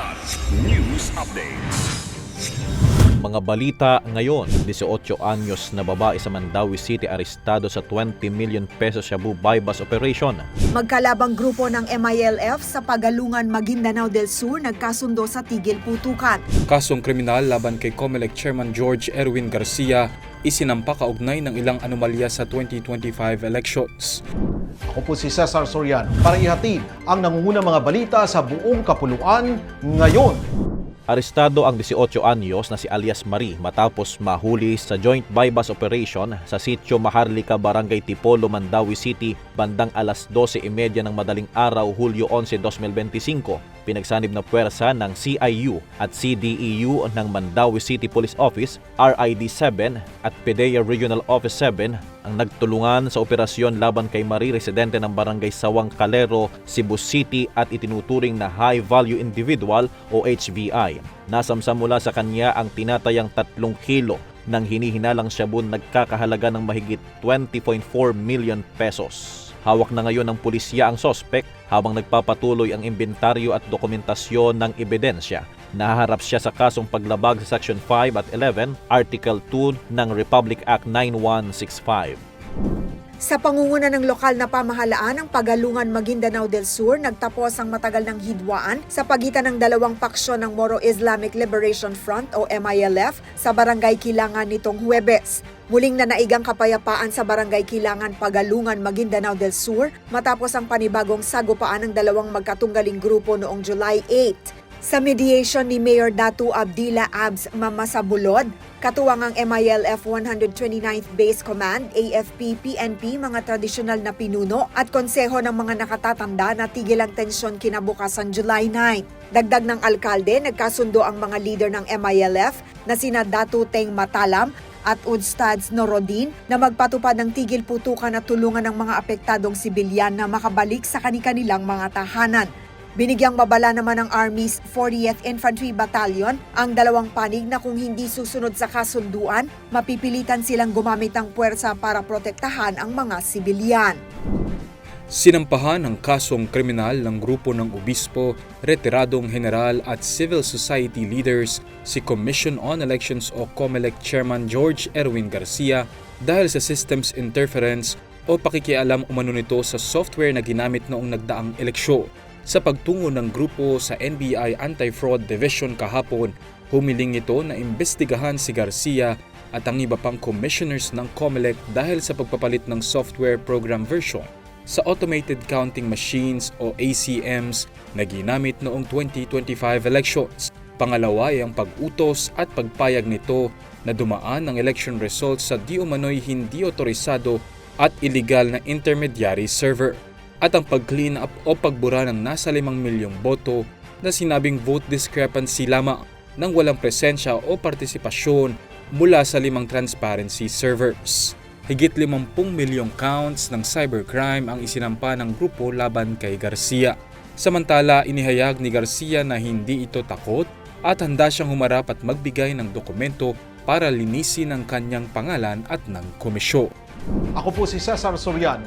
Kilat News Updates. Mga balita ngayon, 18 anyos na babae sa Mandawi City arestado sa 20 million pesos Shabu bypass operation. Magkalabang grupo ng MILF sa Pagalungan Maguindanao del Sur nagkasundo sa tigil putukan. Kasong kriminal laban kay COMELEC Chairman George Erwin Garcia isinampa kaugnay ng ilang anomalya sa 2025 elections. Ako po si Cesar Soriano para ihatid ang nangungunang mga balita sa buong kapuluan ngayon. Arestado ang 18 anyos na si alias Marie matapos mahuli sa joint bypass operation sa sitio Maharlika, Barangay Tipolo, Mandawi City bandang alas 12.30 ng madaling araw Hulyo 11, 2025. Pinagsanib na puwersa ng CIU at CDEU ng Mandawi City Police Office, RID 7 at PDEA Regional Office 7 ang nagtulungan sa operasyon laban kay Marie residente ng Barangay Sawang Calero, Cebu City at itinuturing na high value individual o HVI. Nasamsam mula sa kanya ang tinatayang 3 kilo ng hinihinalang shabu nagkakahalaga ng mahigit 20.4 million pesos. Hawak na ngayon ng pulisya ang sospek habang nagpapatuloy ang inventaryo at dokumentasyon ng ebidensya. Nahaharap siya sa kasong paglabag sa Section 5 at 11, Article 2 ng Republic Act 9165. Sa pangunguna ng lokal na pamahalaan ng Pagalungan Maguindanao del Sur, nagtapos ang matagal ng hidwaan sa pagitan ng dalawang paksyon ng Moro Islamic Liberation Front o MILF sa Barangay Kilangan nitong Huwebes. Muling nanaigang kapayapaan sa Barangay Kilangan, Pagalungan, Maguindanao del Sur matapos ang panibagong sagupaan ng dalawang magkatunggaling grupo noong July 8. Sa mediation ni Mayor Datu Abdila Abs Mamasabulod, katuwang ang MILF 129th Base Command, AFP, PNP, mga tradisyonal na pinuno at konseho ng mga nakatatanda na tigil ang tensyon kinabukasan July 9. Dagdag ng alkalde, nagkasundo ang mga leader ng MILF na sina Datu Teng Matalam at Udstads Norodin na magpatupad ng tigil putukan at tulungan ng mga apektadong sibilyan na makabalik sa kanilang mga tahanan. Binigyang babala naman ng Army's 40th Infantry Battalion ang dalawang panig na kung hindi susunod sa kasunduan, mapipilitan silang gumamit ng puwersa para protektahan ang mga sibilyan. Sinampahan ang kasong kriminal ng grupo ng obispo, retiradong general at civil society leaders si Commission on Elections o COMELEC Chairman George Erwin Garcia dahil sa systems interference o pakikialam umano nito sa software na ginamit noong nagdaang eleksyon. Sa pagtungo ng grupo sa NBI Anti-Fraud Division kahapon, humiling ito na imbestigahan si Garcia at ang iba pang commissioners ng COMELEC dahil sa pagpapalit ng software program version sa automated counting machines o ACMs na ginamit noong 2025 elections. Pangalawa ay ang pag-utos at pagpayag nito na dumaan ang election results sa di umano'y hindi otorisado at illegal na intermediary server at ang pag-clean up o pagbura ng nasa 5 milyong boto na sinabing vote discrepancy lamang nang walang presensya o partisipasyon mula sa limang transparency servers. Higit 50 milyong counts ng cybercrime ang isinampa ng grupo laban kay Garcia. Samantala, inihayag ni Garcia na hindi ito takot at handa siyang humarap at magbigay ng dokumento para linisin ang kanyang pangalan at ng komisyo. Ako po si Cesar Soriano,